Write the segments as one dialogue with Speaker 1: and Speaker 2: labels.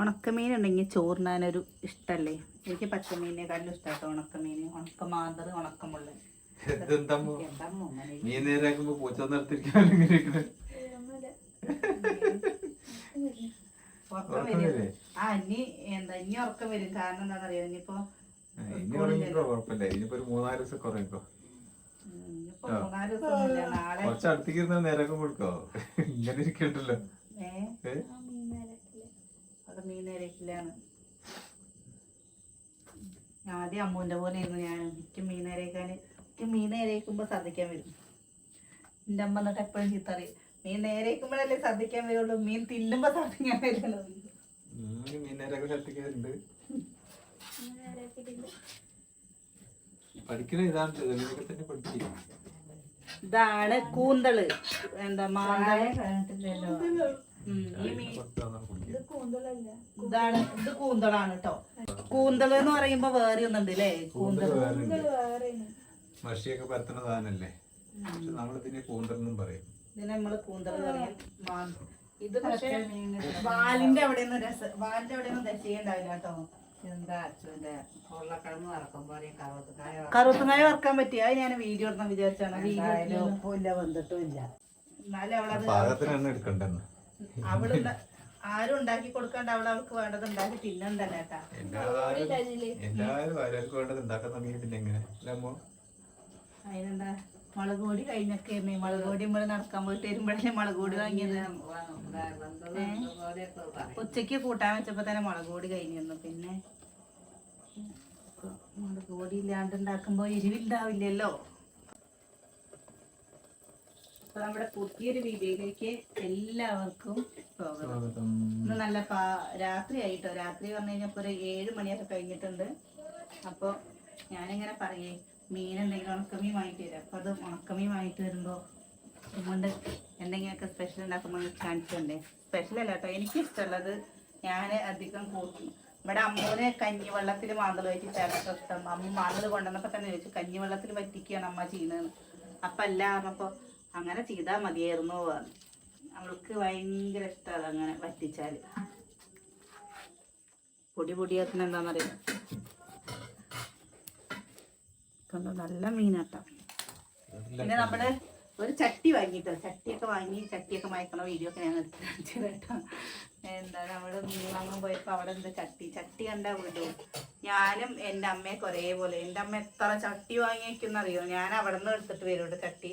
Speaker 1: ഉണക്കമീൻ ഉണ്ടെങ്കിൽ ചോറിനൊരു ഇഷ്ടല്ലേ എനിക്ക് പച്ചമീനേക്കാളും ഇഷ്ടമാട്ടോ ഉണക്കമീൻ ഉണക്കമാന്തർ ഉണക്കമുള്ള ഇനി ഇങ്ങനെ ഇരിക്കണ്ടല്ലോ
Speaker 2: മാത്രം മീൻ നിരക്കിലാണ് ആദ്യം അമ്മൂൻ്റെ പോലെ ഇരുന്ന് ഞാൻ എനിക്ക് മീൻ നിരക്കാൻ എനിക്ക് മീൻ നിരക്കുമ്പോൾ ശ്രദ്ധിക്കാൻ വരും എൻ്റെ അമ്മ എന്നിട്ട് എപ്പോഴും ചീത്തറി മീൻ നേരേക്കുമ്പോഴല്ലേ ശ്രദ്ധിക്കാൻ വരുള്ളൂ മീൻ തിന്നുമ്പോൾ ശ്രദ്ധിക്കാൻ വരുള്ളൂ ഇതാണ് ഇതാണ് കൂന്തള് എന്താ മാന്തള് ഇതാണ് ഇത് കൂന്തളാണ് കേട്ടോ കൂന്തൾ എന്ന് പറയുമ്പോ വേറെ ഒന്നുണ്ട് അല്ലേ കൂന്തൾ മഷിയൊക്കെ പരത്തുന്ന സാധനല്ലേ നമ്മളിതിനെ കൂന്തലെന്നും പറയും ഇതിനെ നമ്മള് കൂന്തൾ പറയും ഇത് പക്ഷേ വാലിന്റെ അവിടെ വാലിന്റെ അവിടെ ഒന്നും ദശയുണ്ടാവില്ല കേട്ടോ കറുത്തുനായ വറക്കാൻ പറ്റിയ ഞാൻ വീഡിയോ എടുക്കാൻ വിചാരിച്ചാണ് വീഡിയോ വന്നിട്ടും ഇല്ല എന്നാലും അവളത് പാകത്തിനെടുക്കണ്ടെന്ന് അവളുണ്ട ആരും ഉണ്ടാക്കി കൊടുക്കണ്ട അവൾ അവൾക്ക് വേണ്ടത് ഉണ്ടാക്കി തിന്നണ്ടല്ല കേട്ടാ എല്ലാരും ആരും വേണ്ടത് ഉണ്ടാക്കാൻ സമയം പിന്നെ എങ്ങനെ അതിനെന്താ മുളക് പൊടി കഴിഞ്ഞൊക്കെയായിരുന്നു മുളക് പൊടി നമ്മൾ നടക്കാൻ പോയിട്ട് വരുമ്പോഴല്ലേ മുളക് പൊടി വാങ്ങിയത് ഉച്ചയ്ക്ക് കൂട്ടാൻ വെച്ചപ്പോ തന്നെ മുളക് പൊടി കഴിഞ്ഞിരുന്നു പിന്നെ മുളക് പൊടി ഇല്ലാണ്ട് ഉണ്ടാക്കുമ്പോ എരിവിണ്ടാവില്ലല്ലോ അപ്പൊ നമ്മുടെ പുതിയൊരു വീഡിയോയിലേക്ക് എല്ലാവർക്കും സ്വാഗതം ഇന്ന് നല്ല പാ രാത്രി ആയിട്ടോ രാത്രി വന്നു കഴിഞ്ഞപ്പോ ഒരു ഏഴ് മണിയൊക്കെ കഴിഞ്ഞിട്ടുണ്ട് അപ്പൊ ഞാനിങ്ങനെ പറയേ മീൻ എന്തെങ്കിലും ഉണക്കമീൻ വാങ്ങിട്ട് തരാം അപ്പൊ അത് ഉണക്കമീൻ വാങ്ങിട്ട് വരുമ്പോ അതുകൊണ്ട് എന്തെങ്കിലുമൊക്കെ സ്പെഷ്യൽ ഉണ്ടാക്കുമ്പോൾ കാണിച്ചിട്ടുണ്ടേ സ്പെഷ്യൽ അല്ല കേട്ടോ ഇഷ്ടമുള്ളത് ഞാൻ അധികം കൂട്ടി ഇവിടെ അമ്മൂന് കഞ്ഞിവെള്ളത്തിൽ മാന്തൽ വെച്ച് ചേർത്ത ഇഷ്ടം അമ്മ മാന്തൽ കൊണ്ടുവന്നപ്പോൾ തന്നെ ചോദിച്ചു കഞ്ഞിവെള്ളത്തിൽ പറ്റിക്കുകയാണ് അമ്മ ചെയ്യുന്നത് അപ്പൊ അല്ല പറഞ്ഞപ്പോൾ അങ്ങനെ ചെയ്താൽ മതിയായിരുന്നു പറഞ്ഞു അവൾക്ക് ഭയങ്കര ഇഷ്ടമാണ് അങ്ങനെ വറ്റിച്ചാൽ പൊടി പൊടിയാക്കുന്ന എന്താണെന്നറിയാം കണ്ടോ നല്ല മീനാട്ടോ പിന്നെ നമ്മള് ഒരു ചട്ടി വാങ്ങിട്ടോ ചട്ടിയൊക്കെ വാങ്ങി ചട്ടിയൊക്കെ വാങ്ങിക്കണ വീഡിയോ ഒക്കെ ഞാൻ കേട്ടോ എന്താ നമ്മള് മീൻ വാങ്ങാൻ പോയപ്പോ അവിടെ എന്താ ചട്ടി ചട്ടി കണ്ടാ വിടും ഞാനും എന്റെ അമ്മയൊക്കെ ഒരേപോലെ എൻ്റെ അമ്മ എത്ര ചട്ടി വാങ്ങി അറിയോ ഞാൻ അവിടെ നിന്ന് എടുത്തിട്ട് വരും ചട്ടി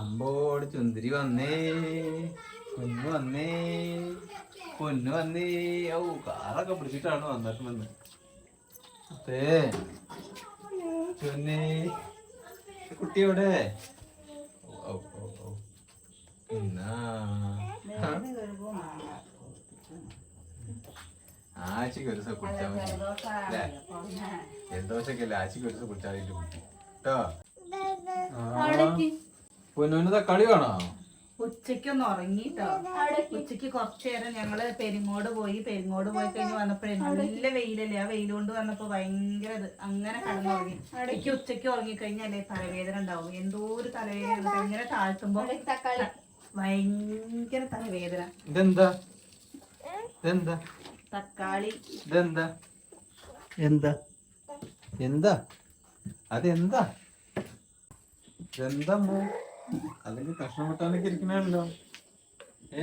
Speaker 2: അമ്പോട് ചുന്തിരി വന്നേ കുഞ്ഞു വന്നേ പൊന്നു വന്നേ ഔ കാറൊക്കെ പിടിച്ചിട്ടാണ് വന്നിട്ടുണ്ടെന്ന് അത്തേ ചുന്നേ കുട്ടി എവിടെ ആഴ്ചക്ക് ഒരു ദിവസം കുടിച്ചാൽ മതി അല്ലേ ജലദോഷമൊക്കെ അല്ലേ ആഴ്ചക്ക് ഒരു ദിവസം കുടിച്ചാൽ കുട്ടി കേട്ടോ കളി തക്കാളി വേണോ ഉറങ്ങിട്ടോ ഉച്ചക്ക് കുറച്ചു നേരം ഞങ്ങള് പെരിങ്ങോട് പോയി പെരിങ്ങോട് പോയി കഴിഞ്ഞ് വന്നപ്പോഴേ നല്ല വെയിലല്ലേ ആ വെയിൽ കൊണ്ട് വന്നപ്പോ ഭയങ്കര അങ്ങനെ കടന്നുറങ്ങി ഇടയ്ക്ക് ഉച്ചക്ക് ഉറങ്ങിക്കഴിഞ്ഞല്ലേ തലവേദന ഉണ്ടാവും എന്തോ ഒരു തലവേദന ഇങ്ങനെ താഴ്ത്തുമ്പോ ഭയങ്കര തലവേദന ഇതെന്താ തക്കാളി ഇതെന്താ എന്താ എന്താ അതെന്താ എന്താ അല്ലെങ്കിൽ കഷ്ണം വെട്ടാനൊക്കെ ഇരിക്കണല്ലോ ഏ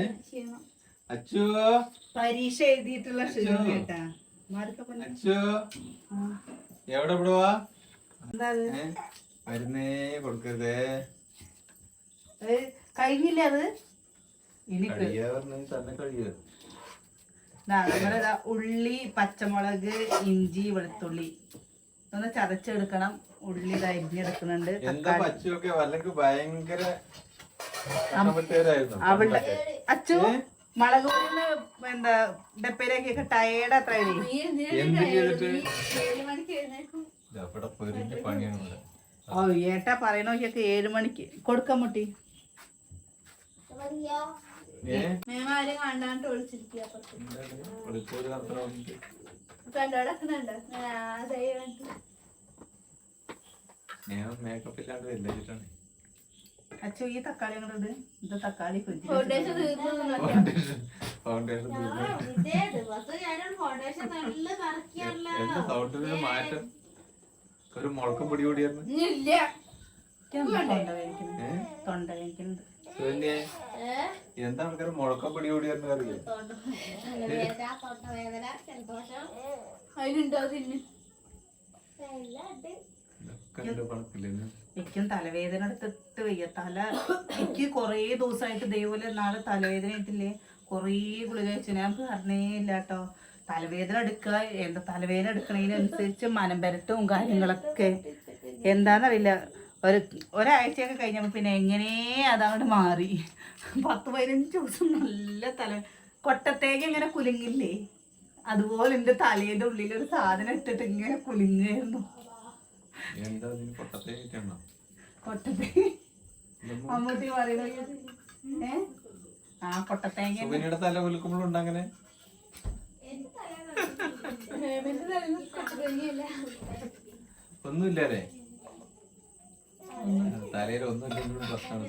Speaker 2: പരീക്ഷ എഴുതിയിട്ടുള്ള അച്ചു എവിടെ മരുന്നേ കൊടുക്കരുതേ അത് ഉള്ളി പച്ചമുളക് ഇഞ്ചി വെളുത്തുള്ളി ഒന്ന് ചതച്ചെടുക്കണം ഉള്ളി അരിഞ്ഞെടുക്കുന്നുണ്ട് അവിടെ അച്ചു മുളക് പൊടിന്ന് എന്താ ഡപ്പയിലേക്കൊക്കെ ടയേർഡ് അത്ര ഓ ഏട്ടാ പറയണോക്കൊക്കെ ഏഴു മണിക്ക് കൊടുക്ക മുട്ടി കണ്ടോടക്കുന്നുണ്ടോ ഞാൻ മേക്കപ്പ് ഇല്ലാണ്ട് വെല്ലിട്ടാണ് അച്ഛോ ഈ തക്കാളി അങ്ങോട്ട് ഇത് തക്കാളി ഫൗണ്ടേഷൻ ഫൗണ്ടേഷൻ എന്റെ സൗണ്ടിന് മാറ്റം ഒരു മുളക്കം പൊടി കൂടിയായിരുന്നു എന്താ ആൾക്കാർ മുഴക്കം പിടി കൂടിയായിരുന്നു അറിയാം തൊണ്ടവേദന സന്തോഷം അതിലുണ്ടോ എനിക്കും തലവേദന എടുത്തിട്ട് വയ്യ തല എനിക്ക് കുറേ ദിവസമായിട്ട് ഇതേപോലെ നാളെ തലവേദന ആയിട്ടില്ലേ കുറേ ഗുളിക കഴിച്ചു ഞാൻ പറഞ്ഞേ ഇല്ല കേട്ടോ തലവേദന എടുക്കുക എന്താ തലവേദന എടുക്കണതിനനുസരിച്ച് മനംപരട്ടും കാര്യങ്ങളൊക്കെ എന്താണെന്നറിയില്ല ഒരു ഒരാഴ്ചയൊക്കെ കഴിഞ്ഞപ്പോ പിന്നെ എങ്ങനെ അതങ്ങോട്ട് മാറി പത്ത് പതിനഞ്ച് ദിവസം നല്ല തല കൊട്ടത്തേക്ക് ഇങ്ങനെ കുലുങ്ങില്ലേ അതുപോലെ എന്റെ തലേന്റെ ഉള്ളിൽ ഒരു സാധനം ഇട്ടിട്ട് ഇങ്ങനെ കുലുങ്ങായിരുന്നു കൊട്ടത്തേ അമ്മൂട്ടി പറയുന്നത് ഏ ആ കൊട്ടത്തേങ്ങ അങ്ങനെ ഒന്നുമില്ലേ തലയിൽ ഒന്നുമില്ലെങ്കിലും പ്രശ്നമാണ്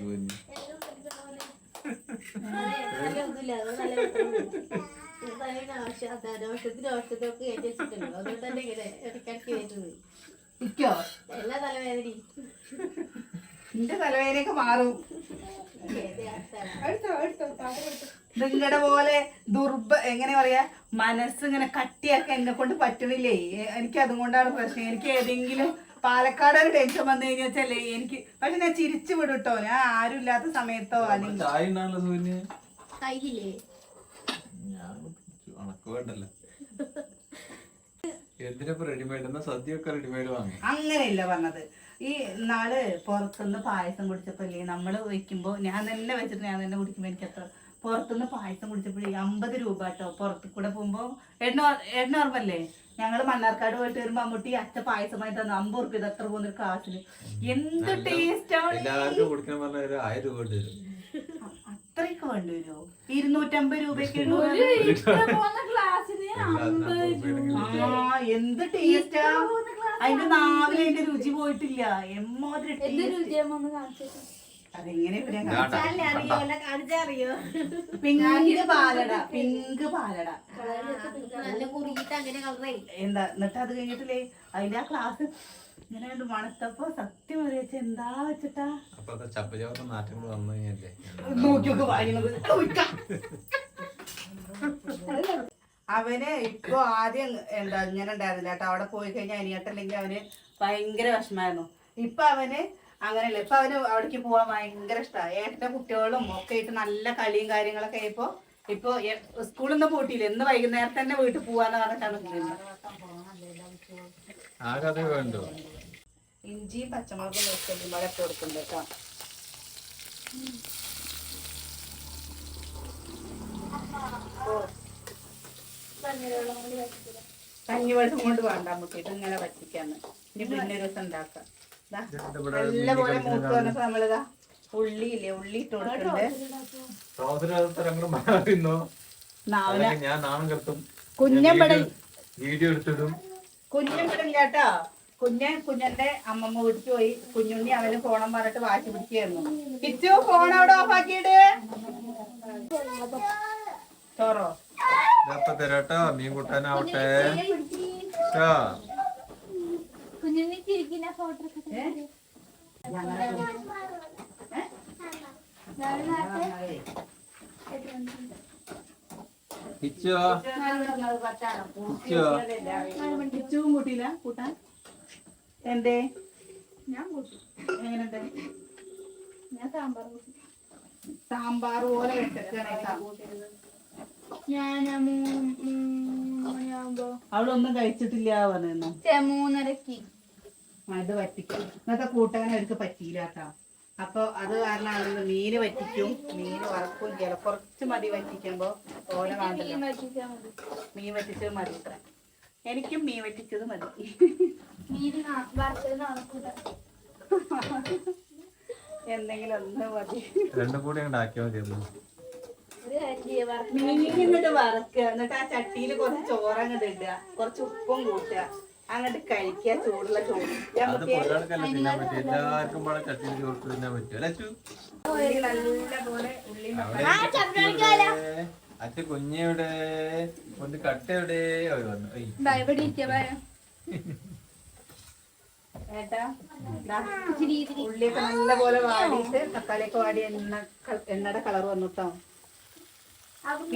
Speaker 2: സുവിന് ആവശ്യത്തിന് ആവശ്യത്തിനൊക്കെ ഏറ്റെടുത്തിട്ടുണ്ടല്ലോ അതുകൊണ്ട് തന്നെ ഇങ്ങനെ ഇടയ്ക്കിടയ്ക്ക് വരുന്നത് നിന്റെ തലവേദനയൊക്കെ മാറും നിങ്ങളുടെ പോലെ ദുർബ എങ്ങനെ പറയാ മനസ്സ് ഇങ്ങനെ കട്ടിയാക്കാൻ എന്നെ കൊണ്ട് പറ്റുന്നില്ലേ എനിക്ക് അതുകൊണ്ടാണ് പ്രശ്നം എനിക്ക് ഏതെങ്കിലും പാലക്കാട് ഒരു ടെൻഷൻ വന്നു കഴിഞ്ഞാൽ എനിക്ക് പക്ഷെ ഞാൻ ചിരിച്ചു വിടും കേട്ടോ ഞാൻ ആരും ഇല്ലാത്ത സമയത്തോ അല്ലെങ്കിൽ എന്തിനപ്പോ റെഡിമെയ്ഡ് സദ്യയൊക്കെ റെഡിമെയ്ഡ് വാങ്ങി അങ്ങനെയല്ല പറഞ്ഞത് ഈ നാള് പുറത്തുനിന്ന് പായസം കുടിച്ചപ്പോ നമ്മള് വെക്കുമ്പോ ഞാൻ തന്നെ വെച്ചിട്ട് ഞാൻ തന്നെ കുടിക്കുമ്പോ എനിക്ക് എത്ര പുറത്തുനിന്ന് പായസം കുടിച്ചപ്പോഴേ അമ്പത് രൂപ കേട്ടോ പുറത്തു കൂടെ പോകുമ്പോ എണ്ണ എണ്ണ ഓർമ്മല്ലേ ഞങ്ങള് മണ്ണാർക്കാട് പോയിട്ട് വരുമ്പോ അമ്മൂട്ടി അച്ഛ പായസമായി തന്നെ അമ്പത് റുപ്യ എത്ര പോകുന്ന ഒരു കാസിന് എന്ത് ടേസ്റ്റ് ആണ് അത്രയ്ക്ക് വേണ്ടി വരുമോ ഇരുന്നൂറ്റമ്പത് രൂപയ്ക്ക് ആ എന്ത് ടേസ്റ്റാ അതിന്റെ നാവിലെ അതിന്റെ രുചി പോയിട്ടില്ല എമ്മാതിരി അതെങ്ങനെ പിങ്ക് പാലട പിങ്ക് പാലട എന്താ എന്നിട്ട് അത് കഴിഞ്ഞിട്ടില്ലേ അതിന്റെ ആ ക്ലാസ് സത്യം അറിയിച്ച എന്താ വന്നു നോക്കിയൊക്കെ അവന് ഇപ്പൊ ആദ്യം എന്താ ഇങ്ങനെ ഉണ്ടായിരുന്നില്ല കേട്ടോ അവിടെ പോയി കഴിഞ്ഞാൽ അനിയട്ടല്ലെങ്കിൽ അവന് ഭയങ്കര വിഷമായിരുന്നു ഇപ്പൊ അവന് അങ്ങനെയല്ല ഇപ്പൊ അവന് അവിടേക്ക് പോവാൻ ഭയങ്കര ഇഷ്ടമാണ് ഏട്ടന്റെ കുട്ടികളും ഒക്കെ ആയിട്ട് നല്ല കളിയും കാര്യങ്ങളൊക്കെ ആയപ്പോ ഇപ്പൊ സ്കൂളിൽ നിന്ന് പൂട്ടിയില്ല ഇന്ന് വൈകുന്നേരം തന്നെ വീട്ടിൽ പോവാന്ന് പറഞ്ഞിട്ടാണ് ആ ഇഞ്ചി പച്ചമുളകും വെളുത്തുള്ളിമാരെ ഒക്കെ കൊടുക്കുന്നുണ്ട് കേട്ടോ കഞ്ഞിവെള്ളം കൊണ്ട് വേണ്ട മുട്ടിട്ട് ഇങ്ങനെ പറ്റിക്കാന്ന് ഇനി പിന്നെ ഒരു ദിവസം ഉണ്ടാക്കാം നല്ലപോലെ മൂത്ത് വന്നപ്പോ നമ്മളിതാ ഉള്ളിയില്ലേ ഉള്ളി ഇട്ട് കൊടുക്കുന്നുണ്ട് കുഞ്ഞമ്പട വീഡിയോ എടുത്തിടും കുഞ്ഞും ഇവിടെ കേട്ടോ കുഞ്ഞൻ കുഞ്ഞന്റെ അമ്മമ്മ വീട്ടിൽ പോയി കുഞ്ഞുണ്ണി അവന് ഫോണം പറഞ്ഞിട്ട് വാശി പിടിക്കായിരുന്നു കിച്ചു ഫോൺ അവിടെ ഓഫ് ആക്കിയിട്ട് ചോറോ ഇതപ്പൊ തരാട്ടോ മീൻ കൂട്ടാനാവട്ടെ കുഞ്ഞുണ്ണി ചിരിക്കുന്ന ഫോട്ടോ ഇച്ചവും കൂട്ടാൻ ഞാൻ ഞാൻ സാമ്പാർ സാമ്പാർ അവിടെ ഒന്നും കഴിച്ചിട്ടില്ല പറഞ്ഞു അത് പറ്റിക്കും ഇന്നത്തെ കൂട്ടാൻ അവർക്ക് പറ്റിയില്ലാട്ടോ അപ്പോൾ അത് കാരണം നിന്ന് മീന് വറ്റിക്കും മീൻ വറക്കും ചില കുറച്ച് മതി വറ്റിക്കുമ്പോൾ ഓല വേണ്ടല്ലോ മീൻ വറ്റിച്ചത് മതി ഇത്ര എനിക്കും മീൻ വറ്റിച്ചത് മതി എന്തെങ്കിലും ഒന്ന് മതി മീൻ ഇങ്ങോട്ട് വറക്കുക എന്നിട്ട് ആ ചട്ടിയിൽ കുറച്ച് ചോറങ്ങട് ഇടുക കുറച്ച് ഉപ്പും കൂട്ടുക ചോറ് നല്ലപോലെ ഉള്ളി വാടിയിട്ട് തക്കാളിയൊക്കെ വാടി എണ്ണ എണ്ണയുടെ കളർ വന്നിട്ടോ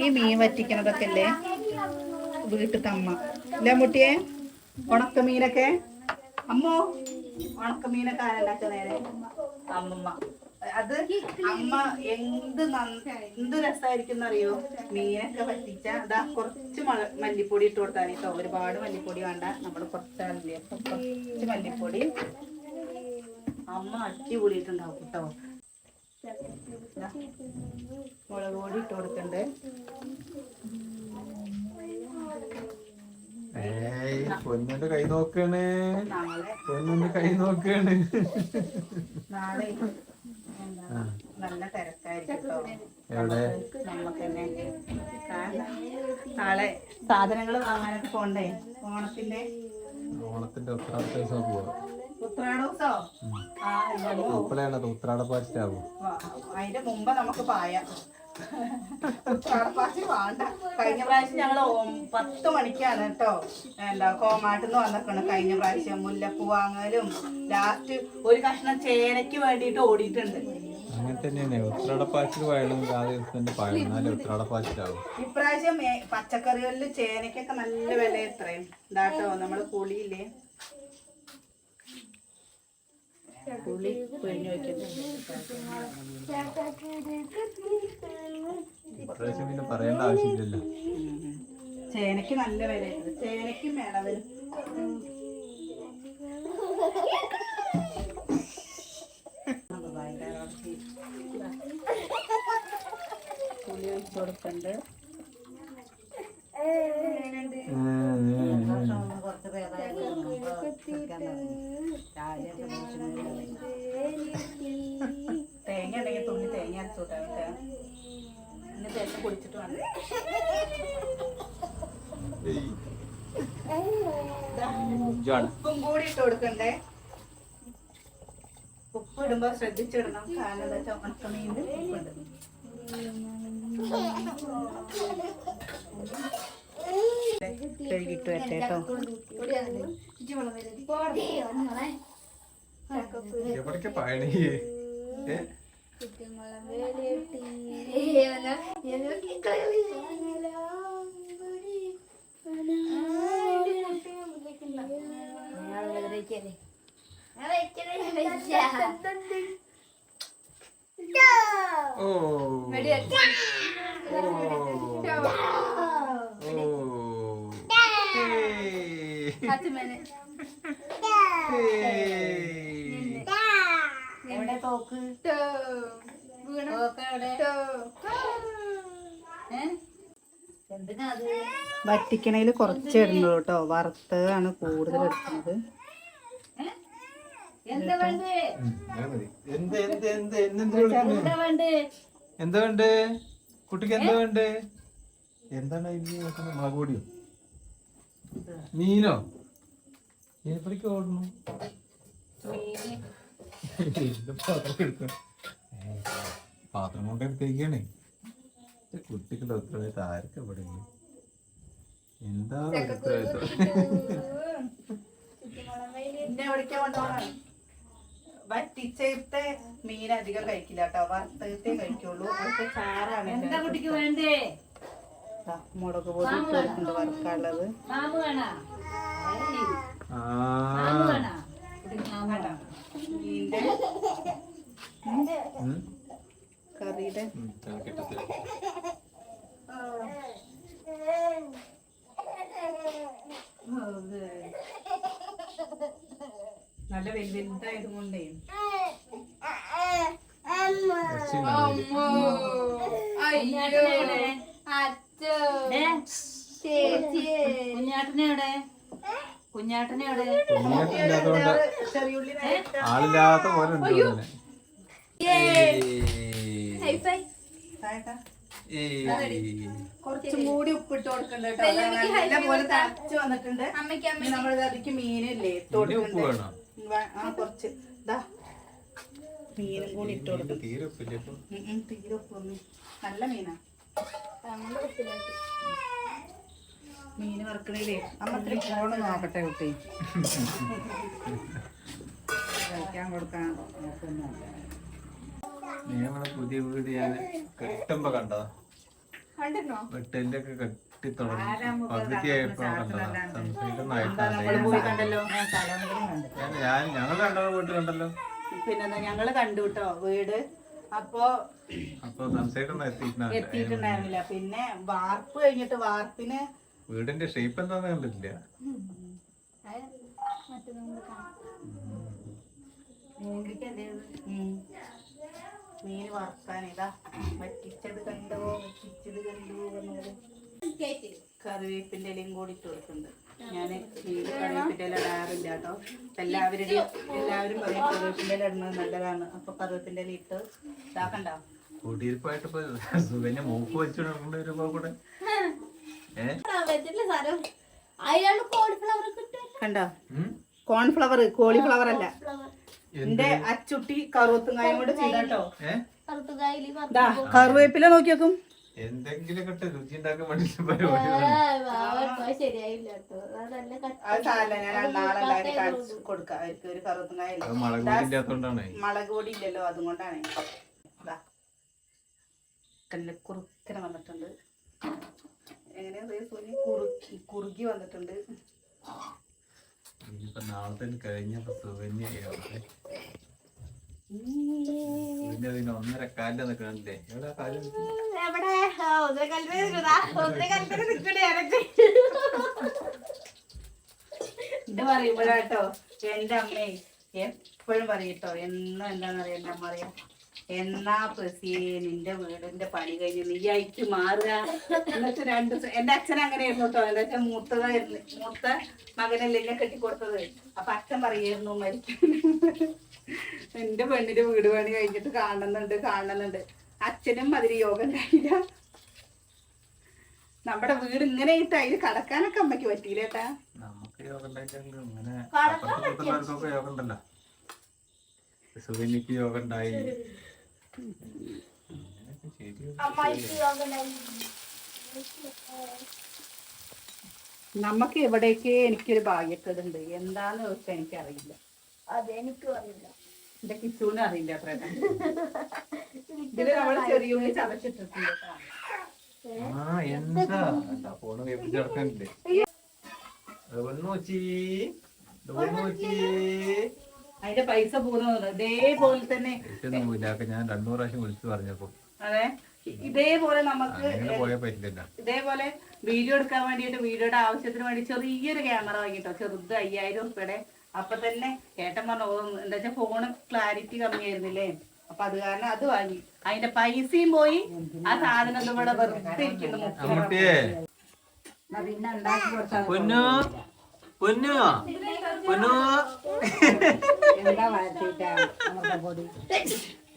Speaker 2: ഈ മീൻ വറ്റിക്കണതൊക്കെ അല്ലേ വീട്ടിൽ തമ്മ ഇല്ല മുട്ടിയേ മീനൊക്കെ അമ്മോ ഉണക്കമീനൊക്കെ നേരെ അമ്മമ്മ അത് അമ്മ എന്ത് എന്ത് രസമായിരിക്കും എന്നറിയോ മീനൊക്കെ പറ്റിച്ച അതാ കുറച്ച് മല്ലിപ്പൊടി ഇട്ട് കൊടുത്താൽ കേട്ടോ ഒരുപാട് മല്ലിപ്പൊടി വേണ്ട നമ്മൾ കുറച്ചാണല്ലേ കുറച്ച് മല്ലിപ്പൊടി അമ്മ അടിപൊളിയിട്ടുണ്ടാവും കേട്ടോ മുളക് പൊടി ഇട്ട് കൊടുക്കണ്ടേ ഏയ് പൊന്നിന്റെ കൈ നോക്കാണ് പൊന്നിന്റെ കൈ നോക്കാണ് നല്ല എവിടെ നാളെ സാധനങ്ങൾ വാങ്ങാനൊക്കെ പോണ്ടേ ഓണത്തിന്റെ ഓണത്തിന്റെ ഉത്രാട ദിവസം പോവാ ഉത്രാടോത്സവം ഉത്രാട പാറ്റിലാവും അതിന്റെ മുമ്പ് നമുക്ക് പായാം കഴിഞ്ഞ പ്രാവശ്യം ഞങ്ങൾ പത്ത് മണിക്കാണ് കേട്ടോ എന്താ കോമാട്ടിൽ നിന്ന് വന്നിട്ടുണ്ട് കഴിഞ്ഞ പ്രാവശ്യം മുല്ലപ്പൂ വാങ്ങലും ലാസ്റ്റ് ഒരു കഷ്ണം ചേനയ്ക്ക് വേണ്ടിയിട്ട് ഓടിയിട്ടുണ്ട് ഇപ്രാവശ്യം പച്ചക്കറികളിൽ ചേനയ്ക്കൊക്കെ നല്ല വില എത്രയും ഇതാട്ടോ നമ്മള് പുളിയില്ലേ പുളി പിഴിഞ്ഞ് വെക്കുന്നത് പറയേണ്ട ചേനയ്ക്ക് നല്ല വില ചേനയ്ക്കും വേണവരും പുളി ഒഴിച്ചു കൊടുക്കണ്ട് തേങ്ങ ഉണ്ടെങ്കിൽ തുണി തേങ്ങ അരച്ചോട്ടെ പിന്നെ തേങ്ങ പൊടിച്ചിട്ട് വേണം ഉപ്പും കൂടി ഇട്ട് കൊടുക്കണ്ടേ ഉപ്പ് ഇടുമ്പോ ശ്രദ്ധിച്ചിടണം കാലത ചുമക്കണീന്ന് ഉപ്പുണ്ട് വരട്ടെ കഴുകിട്ട് വരട്ടെ കേട്ടോ എവിടേക്ക് പണിയേ ഓ ഓ വറ്റിക്കണയില് എവിടെ തോക്ക് വീണ വറ്റിക്കണയിൽ ഇടുന്നു കേട്ടോ വറുത്തതാണ് കൂടുതൽ എടുക്കുന്നത് എന്താ വേണ്ടേ കുട്ടിക്ക് എന്താ വേണ്ടേ എന്താണ് ഇനി നോക്കുന്നത് പൊടിയോ മീനോ മീൻപിടിക്ക് ഓടണു പാത്രം എടുക്കണം പാത്രം കൊണ്ട് എടുത്തേക്കാണ് കുട്ടികളുടെ ഉത്തരവാദിത്തം ആർക്കും ഇവിടെ എന്താ ഉത്തരവാദിത്തം വറ്റിച്ചേർത്തെ മീൻ അധികം കഴിക്കില്ല കേട്ടോ വറുത്തേ കഴിക്കുള്ളൂ അവിടുത്തെ ചാറാണ് എന്താ കുട്ടിക്ക് വേണ്ടേ മുളക് പൊടി ചേർക്കുന്നുണ്ട് വറുക്കാനുള്ളത് കറിയുടെ നല്ല വലുതായത് കൊണ്ടേ അയ്യോ കുഞ്ഞാട്ടനെവിടെ കുഞ്ഞാട്ടനെവിടെ ആളില്ലാത്ത കൂടി ഉപ്പിട്ട് കൊടുക്കണ്ട പോലെ വന്നിട്ടുണ്ട് അതിക്ക് ആ കുറച്ച് മീനും കൂടി ഇട്ട് തീരെ തീരെ നല്ല മീനാ മീൻ വറക്കണേ അമ്മ ഇത്തിരി നോക്കട്ടെ കുട്ടി കഴിക്കാൻ കൊടുക്കാൻ നോക്കുന്നുണ്ട് പുതിയ വീട് ഞാൻ കെട്ടുമ്പോ കണ്ടതാ വെട്ടലിന്റെ ഒക്കെ കെട്ടി തുടങ്ങി പകുതിയായപ്പോ കണ്ടതാ സംസാരിക്കുന്ന ഞാൻ ഞങ്ങൾ രണ്ടാളും കണ്ടല്ലോ പിന്നെ ഞങ്ങള് കണ്ടു കേട്ടോ വീട് അപ്പോ എത്തിയിട്ടുണ്ടായിരുന്നില്ല പിന്നെ വാർപ്പ് കഴിഞ്ഞിട്ട് വാർപ്പിന് വീടിന്റെ ഷേപ്പ് എന്താന്ന് കണ്ടില്ല മീൻ വറുക്കാൻ ഇതാ കണ്ടോ കണ്ടോ കറിവേപ്പിന്റെ ഇലയും കൂടി ഇട്ട് കൊടുക്കുന്നുണ്ട് ഞാൻ കറിവേപ്പിന്റെ ഇല ഇടാറില്ല കേട്ടോ എല്ലാവരുടെയും എല്ലാവരും പറയും കറിവേപ്പിന്റെ ഇല ഇടുന്നത് നല്ലതാണ് അപ്പൊ കറിവേപ്പിന്റെ ഇല ഇട്ട് മൂക്ക് കണ്ടോ കോൺഫ്ലവർ കോളിഫ്ലവർ അല്ല എന്റെ അച്ചുട്ടി കറുവത്തുങ്ങായും കൂടെ ചെയ്താട്ടോ കറുവേപ്പില നോക്കി എന്തെങ്കിലും വേണ്ടി മുളക് പൊടി ഇല്ലല്ലോ അതുകൊണ്ടാണ് കല്ല് വന്നിട്ടുണ്ട് കുറുക്കി ഒന്നര എവിടെ ഇത് പറയുമ്പോഴാട്ടോ എന്റെ അമ്മേ എപ്പോഴും പറയട്ടോ എന്നും എന്താണെന്നറിയാം എന്റെ അമ്മ അറിയാം എന്നാ പ്രസി നിന്റെ വീടിന്റെ പണി കഴിഞ്ഞു നീ അയക്ക് മാറുക എന്നിട്ട് രണ്ട് എന്റെ അച്ഛൻ അങ്ങനെയായിരുന്നു കേട്ടോ എന്റെ അച്ഛൻ മൂത്തതായിരുന്നു മൂത്ത മകനല്ലേ എന്നെ കെട്ടിക്കൊടുത്തത് അപ്പൊ അച്ഛൻ പറയായിരുന്നു മരിക്കാൻ എന്റെ പെണ്ണിന്റെ വീട് പണി കഴിഞ്ഞിട്ട് കാണുന്നുണ്ട് കാണുന്നുണ്ട് അച്ഛനും അതിന് യോഗം കഴിയില്ല നമ്മുടെ വീട് ഇങ്ങനെ ഇട്ട് അതിൽ കടക്കാനൊക്കെ അമ്മയ്ക്ക് പറ്റിയില്ലേട്ടാ നമുക്ക് യോഗം ഇങ്ങനെ യോഗം ഉണ്ടല്ലോ സുഗന്യക്ക് യോഗം ഉണ്ടായി നമുക്ക് എവിടേക്ക് എനിക്കൊരു ഭാഗ്യക്കേടുണ്ട് എന്താന്ന് വെച്ചാൽ എനിക്ക് അറിയില്ല എന്റെ കിച്ചുവിനും അറിയില്ല ആ ഇതില് നമ്മള് ചെറിയ ചതച്ചിട്ടിട്ടുണ്ട് കേട്ടോ അതിന്റെ പൈസ പോകുന്നത് ഇതേപോലെ തന്നെ ഞാൻ രണ്ടു പ്രാവശ്യം വിളിച്ചു പറഞ്ഞപ്പോ അതെ ഇതേപോലെ നമുക്ക് ഇതേപോലെ വീഡിയോ എടുക്കാൻ വേണ്ടിയിട്ട് വീഡിയോയുടെ ആവശ്യത്തിന് വേണ്ടി ചെറിയൊരു ക്യാമറ വാങ്ങിട്ടോ ചെറുത് അയ്യായിരം ഉറുപ്പയുടെ അപ്പൊ തന്നെ ഏട്ടൻ പറഞ്ഞു എന്താ വെച്ചാൽ ഫോണ് ക്ലാരിറ്റി കമ്മിയായിരുന്നില്ലേ അപ്പൊ അത് കാരണം അത് വാങ്ങി അതിന്റെ പൈസയും പോയി ആ സാധനം ഇവിടെ വെറുതെ ഇരിക്കുന്നു പിന്നെ പൊന്നു പൊന്നു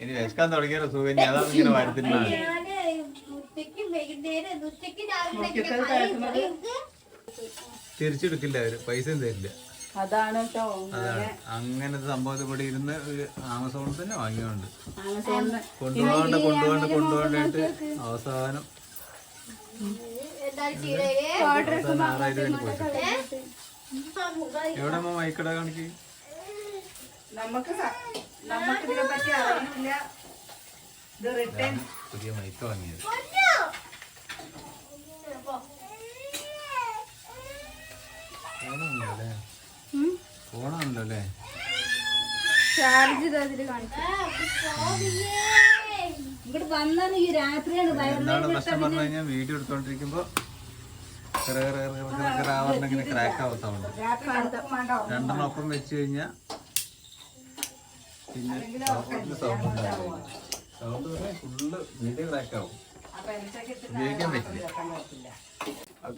Speaker 2: ഇനി വിശക്കാൻ തുടങ്ങിയ സുഖം അതാണ് ഇങ്ങനെ വരുത്തിനാണ് തിരിച്ചെടുക്കില്ല അവര് പൈസ തരില്ല അതാണ് അങ്ങനത്തെ സംഭവത്തിൽ ഇവിടെ ഇരുന്ന് ആമസോണിൽ തന്നെ വാങ്ങിയോണ്ട് കൊണ്ടുപോകണ്ട കൊണ്ടുപോകണ്ട കൊണ്ടുപോകണ്ടായിട്ട് അവസാനം ആറായിരം രൂപ എവിടെ മൈക്കട കാണിക്ക് നമുക്ക് നമുക്ക് ഇതിനെ അറിയില്ല പുതിയ മൈക്ക് വാങ്ങിയത് ഫോണാണല്ലോ അല്ലേ ചാർജ് ഇങ്ങോട്ട് ഈ രാത്രിയാണ് വയറിനെ വീഡിയോ എടുത്തോണ്ടിരിക്കുമ്പോ രണ്ടെണ്ണൊപ്പം വെച്ച് കഴിഞ്ഞാൽ പിന്നെ ആവും ഉപയോഗിക്കാൻ പറ്റില്ല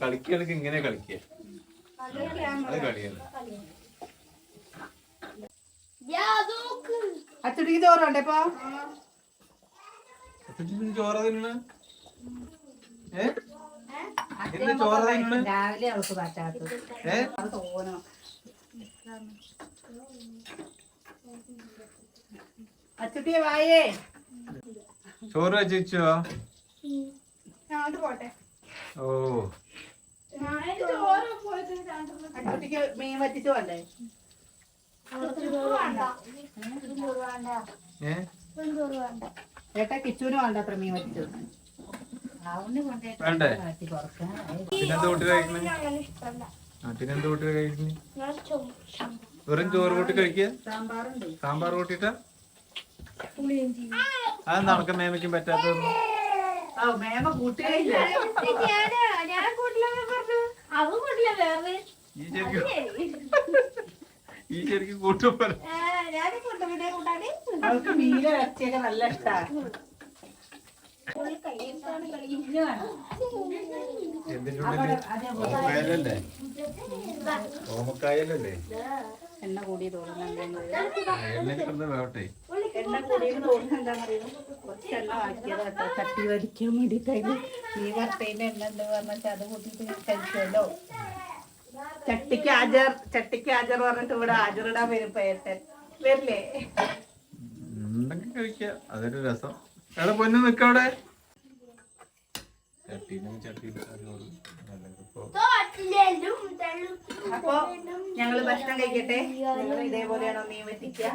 Speaker 2: കളിക്കുകയാണെങ്കിൽ ഇങ്ങനെ കളിക്കുക അത് കളിയല്ല അച്ചടിക്ക് ചോറുണ്ടേ ഇപ്പൊ ചോറ് തിന്നണ ഏ രാവിലെ അവൾക്ക് പറ്റാത്തത് തോന്നോ അച്ചുട്ടിയെ വായേ ചോറ് വെച്ചോ ഓ അച്ചുട്ടിക്ക് മീൻ വറ്റിച്ചു വേണ്ടേ ഏട്ടാ കിച്ചുവിന് വേണ്ട അത്ര മീൻ വറ്റിച്ചു വെറും ചോറ് കൂട്ടി കഴിക്കുക സാമ്പാർ കൂട്ടിട്ട അത് നടക്ക മേമയ്ക്കും പറ്റാത്ത ഈ ശരിക്കും കൂട്ടും നല്ല ഇഷ്ടമാണ് ഓമക്കായല്ലേ തട്ടി വലിക്കാൻ വേണ്ടിയിട്ടായിരുന്നു ഈ വറുത്തതിൻ്റെ എണ്ണ ഉണ്ട് പറഞ്ഞാൽ അത് കൂട്ടിട്ട് കഴിച്ചല്ലോ ചട്ടിക്ക് ആജർ ചട്ടിക്ക് ആജർ പറഞ്ഞിട്ട് ഇവിടെ ആജറിടാൻ വരും പേട്ടൻ വരില്ലേ ഉണ്ടെങ്കിൽ കഴിക്കുക അതൊരു രസം എടാ പൊന്നു നിക്കവിടെ അപ്പോ ഞങ്ങള് ഭക്ഷണം കഴിക്കട്ടെ ഇതേപോലെയാണോ മീൻ വെട്ടിക്കുക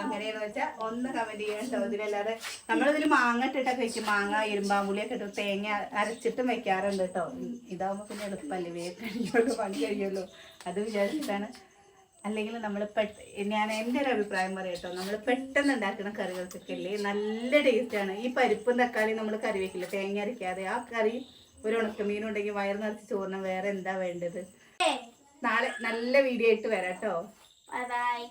Speaker 2: അങ്ങനെയെന്ന് വെച്ചാൽ ഒന്ന് കമന്റ് ചെയ്യാൻ ചോദ്യമല്ലാതെ നമ്മളിതിൽ മാങ്ങ ഇട്ടിട്ടൊക്കെ വെക്കും മാങ്ങ ഇരുമ്പാമ്പുളിയൊക്കെ ഇട്ട് തേങ്ങ അരച്ചിട്ടും വെക്കാറുണ്ട് കേട്ടോ ഇതാവുമ്പോ പിന്നെ എളുപ്പമല്ലേ വേഗം പണി കഴിയുമല്ലോ അത് വിചാരിച്ചിട്ടാണ് അല്ലെങ്കിൽ നമ്മൾ പെട്ട ഞാൻ എൻ്റെ ഒരു അഭിപ്രായം പറയട്ടോ നമ്മൾ പെട്ടെന്ന് ഉണ്ടാക്കുന്ന കറികൾക്കൊക്കെ നല്ല ടേസ്റ്റാണ് ഈ പരിപ്പും തക്കാളിയും നമ്മൾ കറി വെക്കില്ല തേങ്ങ അരയ്ക്കാതെ ആ കറി ഒരു ഉണക്കമീൻ ഉണ്ടെങ്കിൽ വയർ നിറച്ച് ചോറിന് വേറെ എന്താ വേണ്ടത് നാളെ നല്ല വീഡിയോ ആയിട്ട് വരാട്ടോ ബൈ